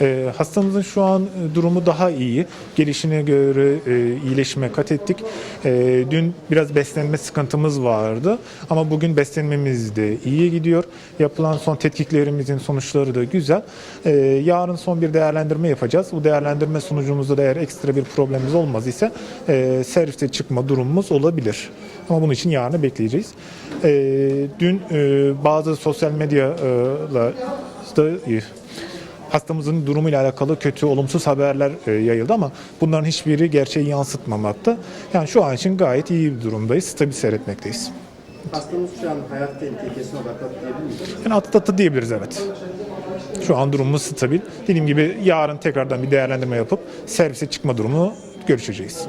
E, hastamızın şu an e, durumu daha iyi. Gelişine göre e, iyileşme kat ettik. E, dün biraz beslenme sıkıntımız vardı ama bugün beslenmemiz de iyi gidiyor. Yapılan son tetkiklerimizin sonuçları da güzel. E, yarın son bir değerlendirme yapacağız. Bu değerlendirme sonucumuzda da eğer ekstra bir problemimiz olmaz ise e, servise çıkma durumumuz olabilir. Ama bunun için yarını bekleyeceğiz. Dün e, bazı sosyal medyalar da hastamızın durumuyla alakalı kötü, olumsuz haberler e, yayıldı ama bunların hiçbiri gerçeği yansıtmamakta. Yani şu an için gayet iyi bir durumdayız, stabil seyretmekteyiz. Hastamız şu an hayat tehlikesine atlattı diyebilir miyiz? Yani atlattı diyebiliriz evet. Şu an durumumuz stabil. Dediğim gibi yarın tekrardan bir değerlendirme yapıp servise çıkma durumu görüşeceğiz.